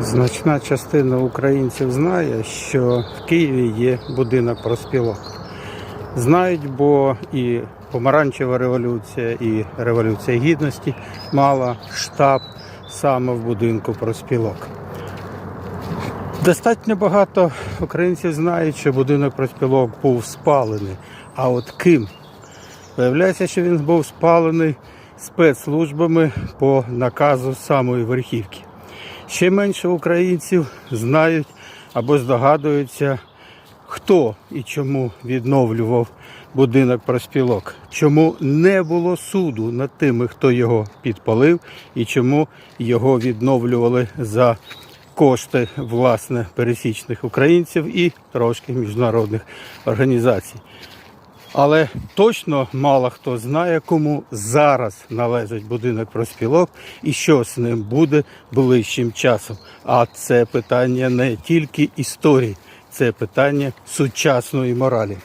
Значна частина українців знає, що в Києві є будинок проспілок. Знають, бо і помаранчева революція, і революція гідності мала штаб саме в будинку проспілок. Достатньо багато українців знають, що будинок проспілок був спалений. А от ким? Виявляється, що він був спалений спецслужбами по наказу самої верхівки. Ще менше українців знають або здогадуються, хто і чому відновлював будинок проспілок, чому не було суду над тими, хто його підпалив, і чому його відновлювали за кошти власне пересічних українців і трошки міжнародних організацій. Але точно мало хто знає, кому зараз належить будинок проспілок і що з ним буде ближчим часом. А це питання не тільки історії, це питання сучасної моралі.